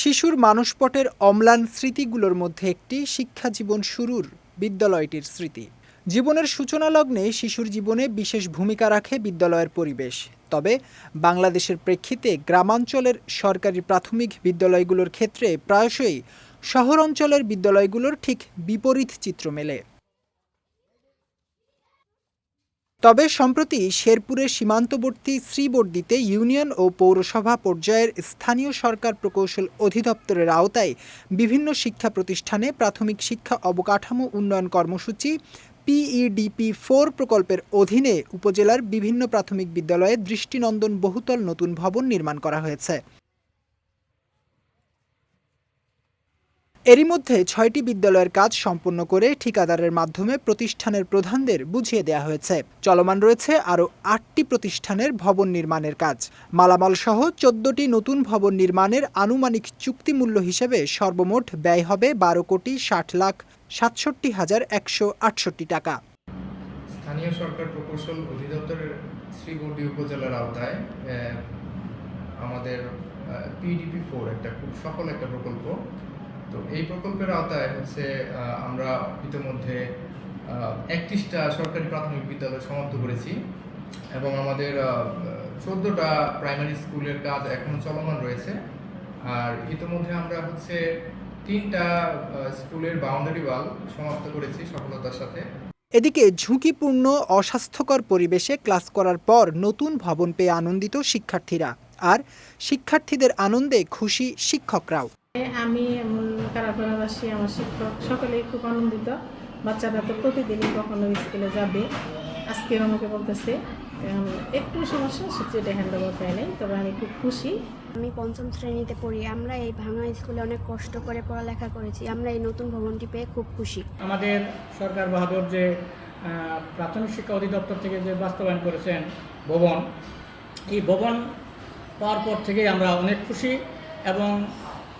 শিশুর মানসপটের অম্লান স্মৃতিগুলোর মধ্যে একটি শিক্ষা জীবন শুরুর বিদ্যালয়টির স্মৃতি। জীবনের সূচনা লগ্নে শিশুর জীবনে বিশেষ ভূমিকা রাখে বিদ্যালয়ের পরিবেশ। তবে বাংলাদেশের প্রেক্ষিতে গ্রামাঞ্চলের সরকারি প্রাথমিক বিদ্যালয়গুলোর ক্ষেত্রে প্রায়শই শহর অঞ্চলের বিদ্যালয়গুলোর ঠিক বিপরীত চিত্র মেলে। তবে সম্প্রতি শেরপুরের সীমান্তবর্তী শ্রীবর্দিতে ইউনিয়ন ও পৌরসভা পর্যায়ের স্থানীয় সরকার প্রকৌশল অধিদপ্তরের আওতায় বিভিন্ন শিক্ষা প্রতিষ্ঠানে প্রাথমিক শিক্ষা অবকাঠামো উন্নয়ন কর্মসূচি পিইডিপি ফোর প্রকল্পের অধীনে উপজেলার বিভিন্ন প্রাথমিক বিদ্যালয়ে দৃষ্টিনন্দন বহুতল নতুন ভবন নির্মাণ করা হয়েছে। এরই মধ্যে ছয়টি বিদ্যালয়ের কাজ সম্পন্ন করে ঠিকাদারের মাধ্যমে প্রতিষ্ঠানের প্রধানদের বুঝিয়ে দেওয়া হয়েছে। চলমান রয়েছে আরও আটটি প্রতিষ্ঠানের ভবন নির্মাণের কাজ। মালামাল সহ চোদ্দটি নতুন ভবন নির্মাণের আনুমানিক চুক্তি মূল্য হিসেবে সর্বমোট ব্যয় হবে বারো কোটি ষাট লাখ সাতষট্টি হাজার একশো আটষট্টি টাকা। স্থানীয় সরকার প্রকৌশল অধিদপ্তরের শ্রীবর্দী উপজেলার আওতায় আমাদের পিডিপি ফোর একটা খুব সফল একটা প্রকল্প। তো এই প্রকল্পের আওতায় হচ্ছে আমরা ইতিমধ্যে একত্রিশটা সরকারি প্রাথমিক বিদ্যালয় সমাপ্ত করেছি এবং আমাদের চোদ্দোটা প্রাইমারি স্কুলের কাজ এখনও চলমান রয়েছে। আর ইতিমধ্যে আমরা হচ্ছে তিনটা স্কুলের বাউন্ডারি ওয়াল সমাপ্ত করেছি সফলতার সাথে। এদিকে ঝুঁকিপূর্ণ, অস্বাস্থ্যকর পরিবেশে ক্লাস করার পর নতুন ভবন পেয়ে আনন্দিত শিক্ষার্থীরা। আর শিক্ষার্থীদের আনন্দে খুশি শিক্ষকরাও। আমি কারাপাড়াবাসী আমার শিক্ষক সকলেই খুব আনন্দিত। বাচ্চারা তো প্রতিদিনই কখনো স্কুলে যাবে। আজকে আমাকে বলতেছে একটু সমস্যা সেটা হ্যান্ড ওভার পাই নাই তবে আমি খুব খুশি। আমি পঞ্চম শ্রেণীতে পড়ি আমরা এই ভাঙা স্কুলে অনেক কষ্ট করে পড়ালেখা করেছি আমরা এই নতুন ভবনটি পেয়ে খুব খুশি। আমাদের সরকার বাহাদুর যে প্রাথমিক শিক্ষা অধিদপ্তর থেকে যে বাস্তবায়ন করেছেন ভবন এই ভবন পাওয়ার পর থেকেই আমরা অনেক খুশি এবং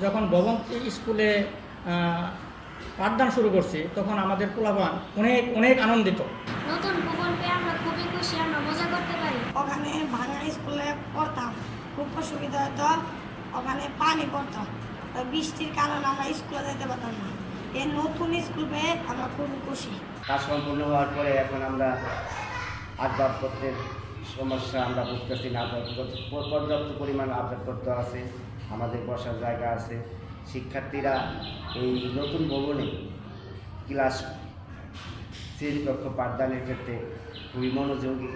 যখন ভবন স্কুলে পাঠদান শুরু করছি তখন আমাদের পোলাপান অনেক অনেক আনন্দিত। নতুন ভবন পেয়ে আমরা খুবই খুশি আমরা মজা করতে পারি। ওখানে ভাঙা স্কুলে পড়তাম খুব অসুবিধা হতো ওখানে পানি পড়তো। বৃষ্টির কারণে আমরা স্কুলে যেতে পারতাম না। এই নতুন স্কুল পেয়ে আমরা খুবই খুশি। কাজ সম্পূর্ণ হওয়ার পরে এখন আমরা আসবাবপত্রের সমস্যা আমরা বুঝতেছি না পর্যাপ্ত- পরিমাণ আপডেট করতে আছে। আমাদের বসার জায়গা আছে। শিক্ষার্থীরা এই নতুন ভবনে ক্লাস শ্রেণীকক্ষ পাঠদানের ক্ষেত্রে খুবই মনোযোগী।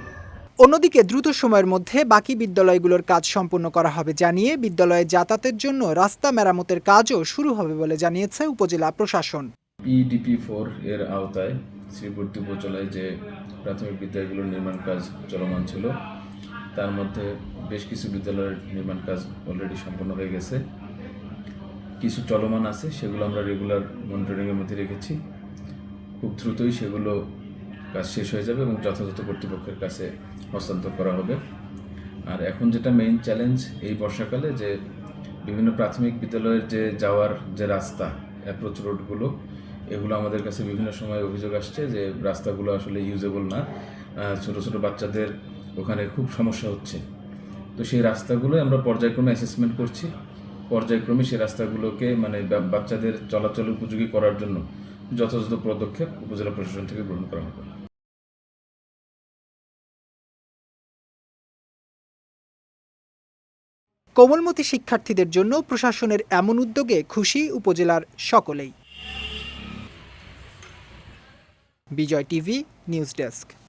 অন্যদিকে দ্রুত সময়ের মধ্যে বাকি বিদ্যালয়গুলোর কাজ সম্পন্ন করা হবে জানিয়ে বিদ্যালয়ে যাতায়াতের জন্য রাস্তা মেরামতের কাজও শুরু হবে বলে জানিয়েছে উপজেলা প্রশাসন। পিডিপি ফোর এর আওতায় শ্রীবর্তী উপজেলায় যে প্রাথমিক বিদ্যালয়গুলোর নির্মাণ কাজ চলমান ছিল তার মধ্যে বেশ কিছু বিদ্যালয়ের নির্মাণ কাজ অলরেডি সম্পন্ন হয়ে গেছে। কিছু চলমান আছে, সেগুলো আমরা রেগুলার মনিটরিংয়ের মধ্যে রেখেছি। খুব দ্রুতই সেগুলো কাজ শেষ হয়ে যাবে এবং যথাযথ কর্তৃপক্ষের কাছে হস্তান্তর করা হবে। আর এখন যেটা মেইন চ্যালেঞ্জ এই বর্ষাকালে যে বিভিন্ন প্রাথমিক বিদ্যালয়ের যে যাওয়ার যে রাস্তা অ্যাপ্রোচ রোডগুলো এগুলো আমাদের কাছে বিভিন্ন সময় অভিযোগ আসছে যে রাস্তাগুলো আসলে ইউজেবল না। ছোট ছোট বাচ্চাদের ওখানে খুব সমস্যা হচ্ছে। তো সেই রাস্তাগুলো আমরা পর্যায়ক্রমে অ্যাসেসমেন্ট করছি। পর্যায়ক্রমে সেই রাস্তাগুলোকে মানে বাচ্চাদের চলাচল উপযোগী করার জন্য যথাযথ পদক্ষেপ উপজেলা প্রশাসন থেকে গ্রহণ করা হবে। কোমলমতি শিক্ষার্থীদের জন্য প্রশাসনের এমন উদ্যোগে খুশি উপজেলার সকলেই। Bijoy TV, news desk.